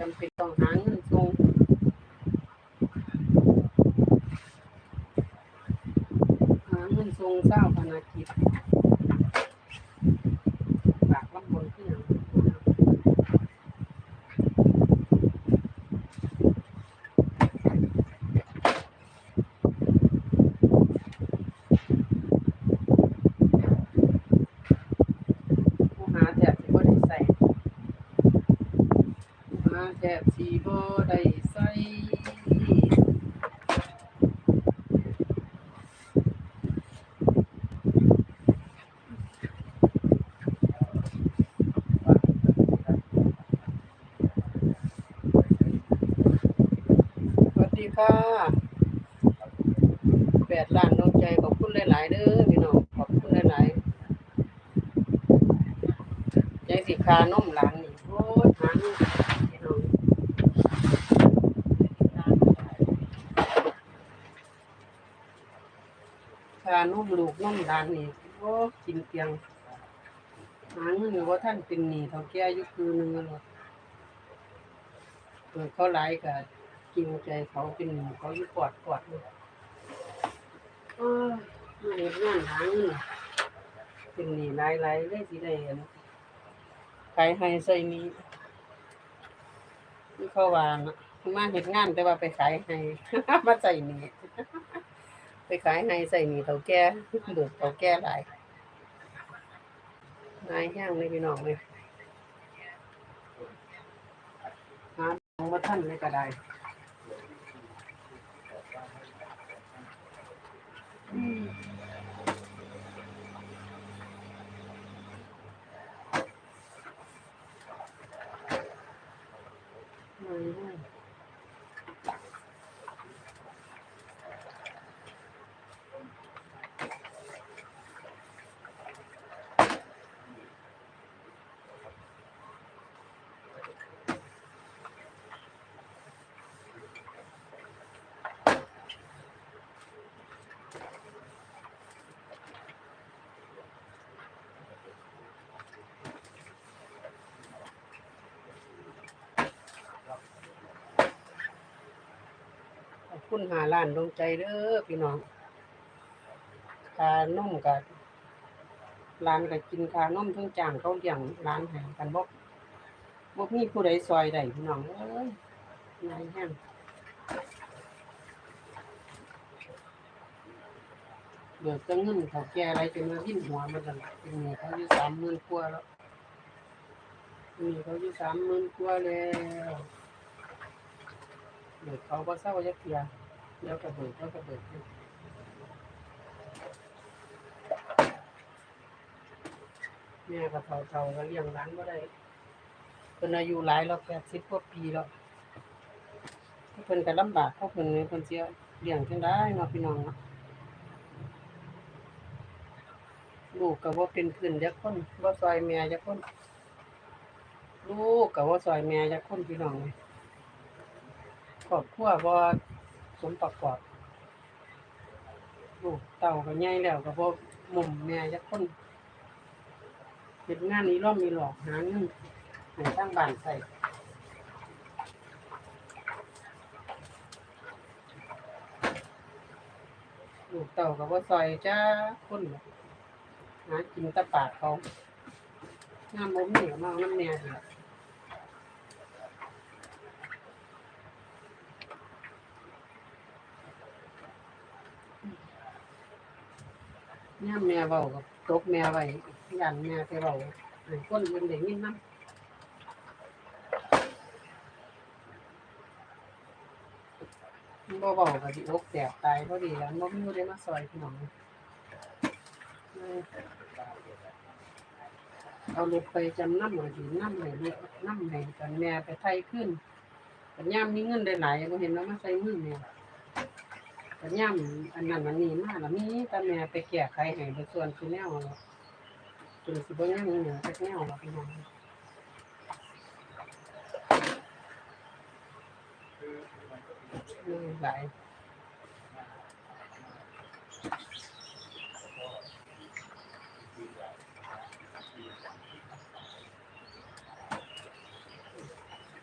จำเป็นต้องหาเงินส่งหาเงินส่งเศร้าพนากิจฝากรับบนที่หยังผู้หาแทบสิบ่ได้ใส่ผู้หา แทบสิบ่ได้ใส่ดีค่ะแปดล้านน้องใจขอบคุณหลาย ๆเด้อพี่น้องขอบคุณหลายๆใจสิคานมหลานนี่โอ้ยหาเงินพี่น้อง คานมลูกนมหลานนี่โอ้กินเปียงหาเงินว่าท่านเป็นหนี้เท่าแก่ยุคือหนึงแล้วล่ะเปิดเขาหลายก็จริงใจเขาเป็นหนี้เขายู่ปอดปอดเลยโอ้มาเฮ็ดงานหาเงินเป็นหนี้หลายๆเลยสิได้อันขายให้ใส่นี้นี่เขาว่านะมาเห็นงานแต่ว่าไปขายให้มาใส่นี้ ไปขายให้ใส่หนีเต่าแก่เบิกเต่าแก่หลายนายแห้งเลยพี่น้องเลยหาของมาท่านเลยก็ได้ คุณหาล้านดวงใจเด้อพี่น้องคานมกับร้านก็กินคานมทั้งจางเขาเลี้ยงร้านให้กันบ่บ่มีผู้ใดซอยได้พี่น้องเอ้ยนายแห้งเบิกก็เงินเขาแก่อะไรจนมาวิ่นหัวมันกันเป็นหนี้เขาอยู่สามหมื่นกว่าแล้วหนี้เขาอยู่สามหมื่นกว่าแล้วเบิกเขาก็เศร้าจักเทีย ดี๋ยวก็เบิดกแล้วก็เบิกอยู่แม่ก็เฒ่าๆก็เลี้ยงร้านบ่ได้เพิ่นอายุหลายแล้วแปดสิบกว่าปีแล้วเพิ่นก็ลำบากเพราะเพิ่นเนี่ยเพิ่นสิเลี้ยงจังได๋เนาะพี่น้องเนาะลูกก็บ่เป็นพื้นจักคนบ่าซอยแม่จักคน ลูกก็บ่ซอยแม่จักคนพี่น้องเอ้ยครอบครัวบ่ สมประกอบลูกเต้าก็ใหญ่แล้วก็บ่หมุมแม่จักคนเฮ็ดงานนี้ร่อมมีหลอกหาเงินให้างบ้านใช้ลูกเต้าก็บ่ซอยจ้าคนหรอกหากินตะปากเขาน้ำบ่มีก็มาเอาน้ำแม่นี่ล่ะ ย่ามแม่เว้ากับตกแม่ไว้ยันแม่ไปเว้าให้คนอื่นได้ยินนำบ่เว้าก็สิอกแตกตายพอดีแล้วบ่มีผู้ใดมาซอยพี่น้องเออเอารถไปจำน้ำก็สิน้ำให้ลูกนำให้กันแม่ไปไทยขึ้นกันยามมีเงินได้หลายบ่เห็นว่ามาใส่มือแม่ ก็ย่ำอันนั้นอันนี้มาแล้วมีแต่แม่ไปแก้ไขให้โดยส่วนคือแนวจนสิบ่ยังเหนือจักแนวหรอกพี่น้องนี่หลาย